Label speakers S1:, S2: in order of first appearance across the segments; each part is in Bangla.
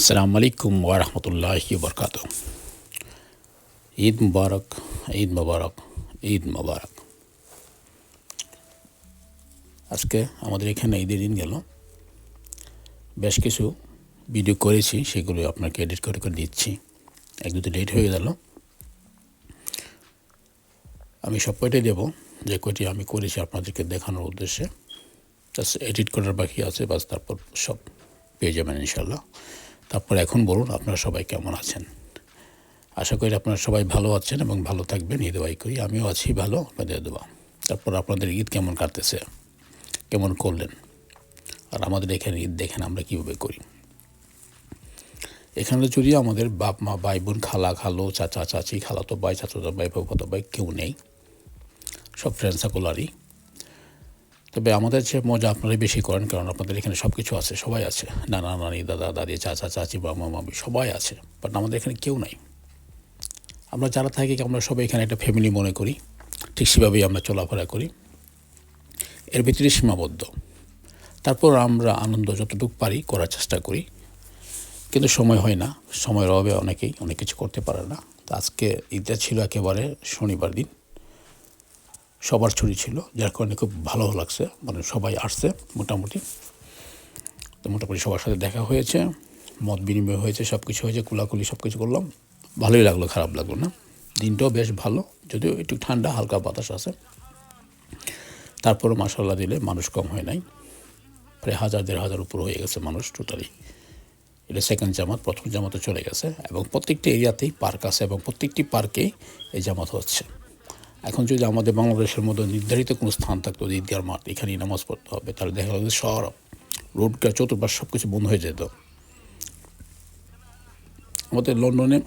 S1: আসসালামু আলাইকুম ওরহমতুল্লাহ বরকাত ঈদ মুবারক ঈদ মুবারক ঈদ মুবারক আজকে আমাদের এখানে ঈদের দিন গেল। বেশ কিছু ভিডিও করেছি, সেগুলো আপনাকে এডিট করে করে দিচ্ছি। এক দুটো লেট হয়ে গেল। আমি সব কয়টাই দেবো? যে কয়টি আমি করেছি আপনাদেরকে দেখানোর উদ্দেশ্যে। জাস্ট এডিট করার বাকি আছে, বাস তারপর সব পেয়ে যাবেন ইনশাল্লাহ তারপর এখন বলুন আপনারা সবাই কেমন আছেন? আশা করি আপনারা সবাই ভালো আছেন এবং ভালো থাকবেন ঈদ বাই করি। আমিও আছি ভালো, আপনাদের দেওয়া তারপর আপনাদের ঈদ কেমন কাটতেছে? কেমন করলেন? আর আমাদের এখানে ঈদ দেখেন আমরা কীভাবে করি। এখানে যদি আমাদের বাপ, মা, ভাই, বোন খালা, খালো, চাচা, চাচি, খালাতো ভাই, চাচাতো ভাই বাবাতো ভাই কেউ নেই, সব ফ্রেন্ড সার্কুলারই তবে আমাদের যে মজা আপনারাই বেশি করেন, কারণ আপনাদের এখানে সব কিছু আছে, সবাই আছে। নানা, নানি, দাদা, দাদি, চাচা, চাচি মামা মামি, সবাই আছে, বাট আমাদের এখানে কেউ নাই। আমরা যারা থাকি, আমরা সবাই এখানে একটা ফ্যামিলি মনে করি, ঠিক সেভাবেই আমরা চলাফেরা করি। এর ভিতরে সীমাবদ্ধ। তারপর আমরা আনন্দ যতটুকু পারি করার চেষ্টা করি। কিন্তু সময় হয় না, সময়ের অভাবে অনেকেই অনেক কিছু করতে পারে না। তো আজকে ঈদটা ছিল একেবারে শনিবার দিন। সবার ছুটি ছিল, যার কারণে খুব ভালো লাগছে। মানে সবাই আসছে মোটামুটি। তো মোটামুটি সবার সাথে দেখা হয়েছে, মত বিনিময় হয়েছে সব কিছু হয়েছে, কুলাকুলি সব কিছু করলাম। ভালোই লাগল, খারাপ লাগল না। দিনটাও বেশ ভালো, যদিও একটু ঠান্ডা, হালকা বাতাস আছে। তারপরও মাসাল্লাহ দিলে মানুষ কম হয় নাই। প্রায় হাজার, দেড় হাজার উপর হয়ে গেছে মানুষ টোটালি এটা সেকেন্ড জামাত, প্রথম জামাতে চলে গেছে এবং প্রত্যেকটি এরিয়াতেই পার্ক আছে এবং প্রত্যেকটি পার্কেই এই জামাত হচ্ছে। এখন যদি আমাদের বাংলাদেশের মধ্যে নির্ধারিত কোনো স্থান থাকতো ঈদগার মাঠ, এখানেই নামাজ পড়তে হবে, তাহলে দেখা গেল শহর রোডটা চতুর্পাশ সব কিছু বন্ধ হয়ে যেত। আমাদের লন্ডনে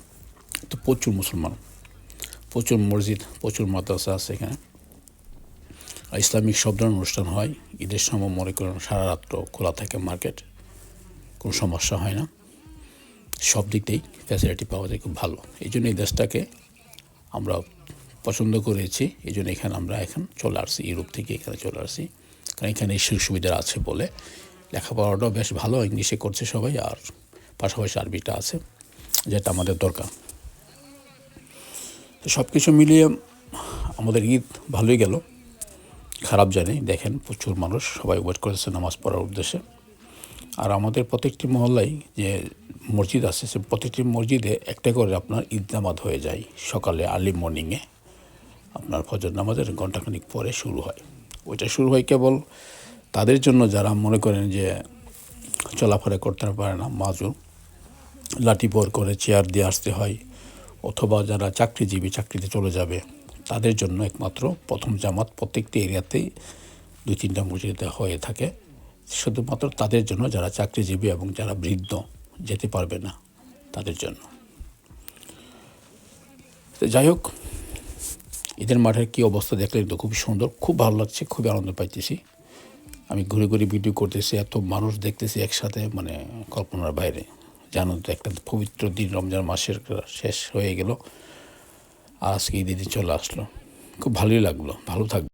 S1: তো প্রচুর মুসলমান, প্রচুর মসজিদ, প্রচুর মাদ্রাসা আছে এখানে। ইসলামিক সব ধরনের অনুষ্ঠান হয়, ঈদের সময় মনে করেন সারা রাত্র খোলা থাকে মার্কেট, কোনো সমস্যা হয় না। সব দিক ফ্যাসিলিটি পাওয়া যায় খুব ভালো। এই জন্য এই দেশটাকে আমরা পছন্দ করেছি, এই জন্য এখানে আমরা এখন চলে আসছি, ইউরোপ থেকে এখানে চলে আসছি। কারণ এখানে সুযোগ সুবিধা আছে বলে লেখাপড়াটাও বেশ ভালো, ইংলিশে করছে সবাই আর পাশাপাশি আরবিটা আছে, যেটা আমাদের দরকার। তো সব কিছু মিলিয়ে আমাদের ঈদ ভালোই গেল। খারাপ জানি, দেখেন প্রচুর মানুষ সবাই ওয়েট করেছে নামাজ পড়ার উদ্দেশ্যে। আর আমাদের প্রত্যেকটি মহল্লায় যে মসজিদ আছে, সে প্রত্যেকটি মসজিদে একটা করে আপনার ঈদ নামাজ হয়ে যায় সকালে আর্লি মর্নিংয়ে। আপনার ফজর নামাজের ঘণ্টাখানিক পরে শুরু হয়। ওইটা শুরু হয় কেবল তাদের জন্য যারা মনে করেন যে চলাফেরা করতে পারে না মাজুর লাঠি পর করে চেয়ার দিয়ে আসতে হয়, অথবা যারা চাকরিজীবী চাকরিতে চলে যাবে, তাদের জন্য একমাত্র প্রথম জামাত প্রত্যেকটি এরিয়াতেই দুই তিনটা মসজিদে হয়ে থাকে। শুধুমাত্র তাদের জন্য যারা চাকরিজীবী এবং যারা বৃদ্ধ যেতে পারবে না, তাদের জন্য। যাই হোক ঈদের মাঠের কী অবস্থা দেখলে তো খুবই সুন্দর, খুব ভালো লাগছে, খুবই আনন্দ পাইতেছি। আমি ঘুরে ঘুরে ভিডিও করতেছি, এত মানুষ দেখতেছি একসাথে মানে কল্পনার বাইরে। জানো তো, একটা পবিত্র দিন, রমজান মাসের শেষ হয়ে গেল, আর আজকে ঈদের চলে আসলো। খুব ভালোই লাগল, ভালো থাকবে।